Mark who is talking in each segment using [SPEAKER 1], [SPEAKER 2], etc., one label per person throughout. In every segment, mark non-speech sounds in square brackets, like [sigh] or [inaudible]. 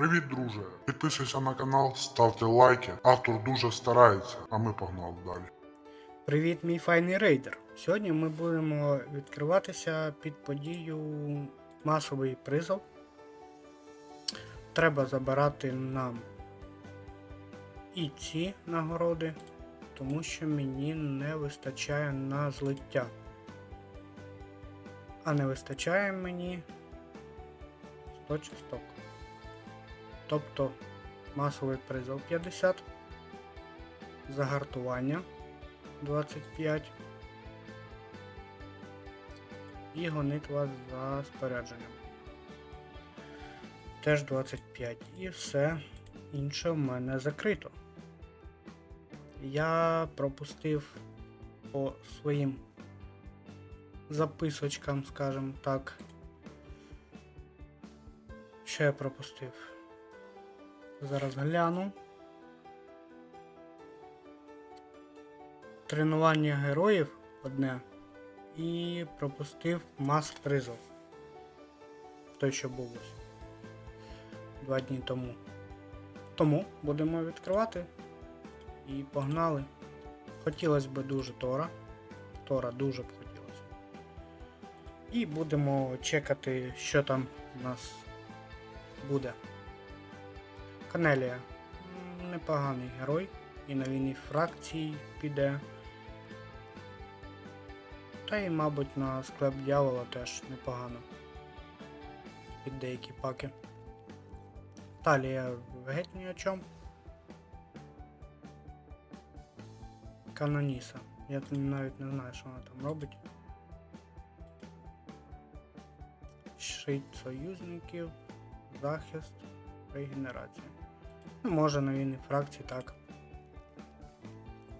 [SPEAKER 1] Привіт, друже! Підписуйся на канал, ставте лайки. Автор дуже старається, а ми погнали далі.
[SPEAKER 2] Привіт, мій файний рейдер. Сьогодні ми будемо відкриватися під подію масовий призов. Треба забирати нам і ці нагороди, тому що мені не вистачає на злиття. А не вистачає мені 100 часток. Тобто масовий призов 50, загартування 25 і гонитва за спорядженням. Теж 25. І все інше в мене закрито. Я пропустив по своїм записочкам, скажімо так. Що я пропустив? Зараз гляну. тренування героїв одне і пропустив мас призов. Той, що був ось два дні тому. Тому будемо відкривати і погнали. Хотілося б дуже Тора. Тора дуже б хотілося. І будемо чекати, що там у нас буде. Канелія. Непоганий герой. І на війні фракцій піде. Та й, мабуть, на склеп дьявола теж непогано. Під деякі паки. Талія геть ні о чому. Каноніса. Я навіть не знаю, що вона там робить. Щит союзників, захист, регенерація. Може на війні фракції так.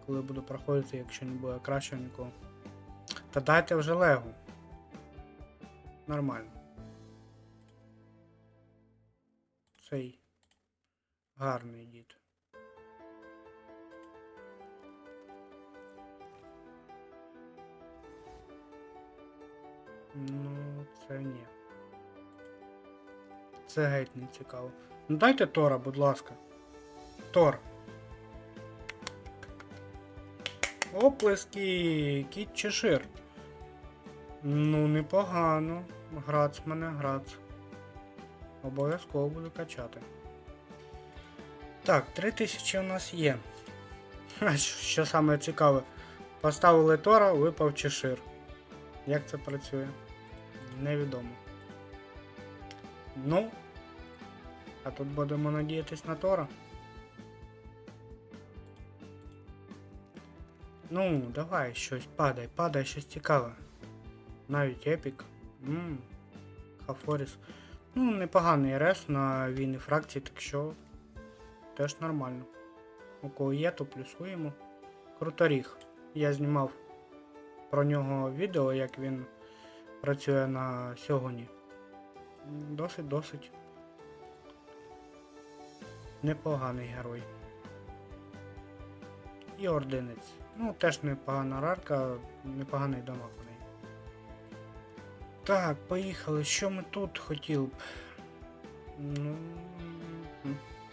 [SPEAKER 2] Коли буду проходити, якщо не буде кращого нікого. Та дайте вже легу. Нормально. Цей гарний дід. Ну, це ні. Це геть не цікаво. Ну дайте Тора, будь ласка. Тор. Оплески, кіт Чешир. Ну, непогано. Грац мене грац. Обов'язково буду качати. Так, 3000 у нас є. Що- саме цікаве, поставили Тора, випав Чешир. Як це працює? Невідомо. Ну. А тут будемо надіятись на Тора. Ну, давай щось, падай, падай, щось цікаве. Навіть епік. Ммм. Хафоріс. Ну, непоганий рес на війни фракції, так що теж нормально. У кого є, то плюсуємо. Круторіг. Я знімав про нього відео, як він працює на сьогодні. Досить, досить. Непоганий герой. І ординець. Ну, теж непогана рарка, непоганий дамаг у неї. Так, поїхали. Що ми тут хотіли б? Ну.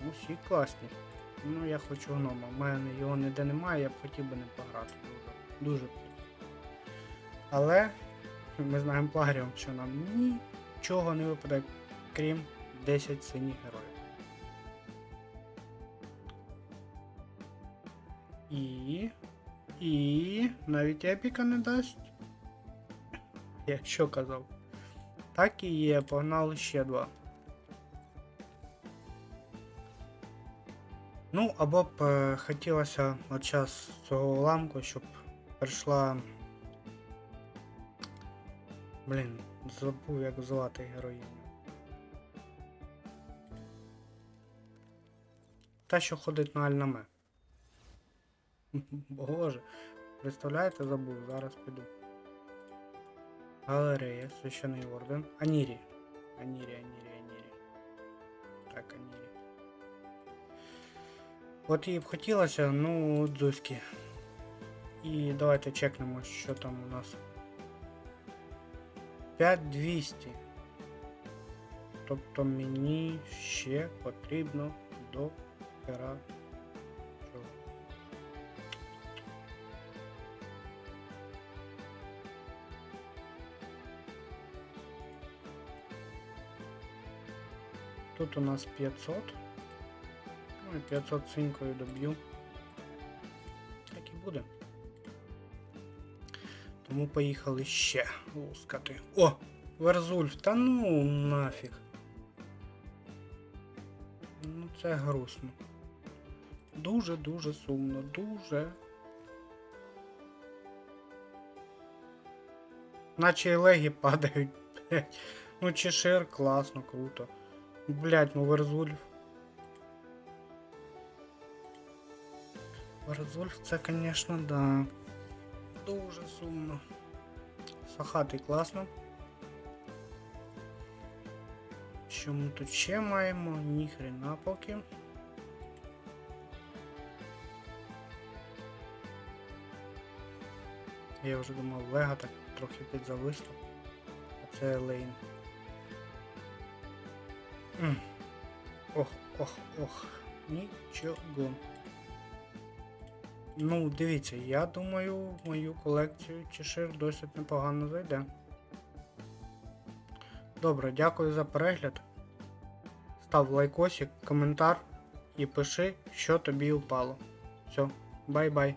[SPEAKER 2] Усі класні. Ну, я хочу гнома. У мене його ніде немає, я б хотів би не пограти дуже. Дуже. Але ми знаємо плагером, що нам нічого не випаде, крім 10 синіх героїв. І. І. Навіть епіка не дасть. Я що казав? Так і є, погнали ще два. Ну, або б е, хотілося от час цього уламку, щоб прийшла. Блін, забув як звати героїню. Та, що ходить на альнаме. [laughs] Боже, представляєте, забув, зараз піду. Галерея, священий орден. Анірі. Анірі, Анірі, Анірі. Так, Анірі. От їй б хотілося, ну, дзузьки. І давайте чекнемо, що там у нас. 5200. Тобто мені ще потрібно до хера. Тут у нас 500. Ну і 500 синькою доб'ю. Так і буде. Тому поїхали ще лускати. О! Верзульф, та ну нафіг. Ну це грустно. Дуже-дуже сумно, дуже. Наче і легі падають, блять. Ну чешир класно, круто. Блять, ну Верзульф. Верзульф це, конечно, да. Дуже сумно. Сахатий класно. Що ми тут ще маємо? Ніхрена поки. Я вже думав, Лего так трохи підзависло. А це Лейн. Ох, ох, ох. Нічого. Ну, дивіться, я думаю, в мою колекцію чешир досить непогано зайде. Добре, дякую за перегляд. Став лайкосик, коментар і пиши, що тобі упало. Все, бай-бай.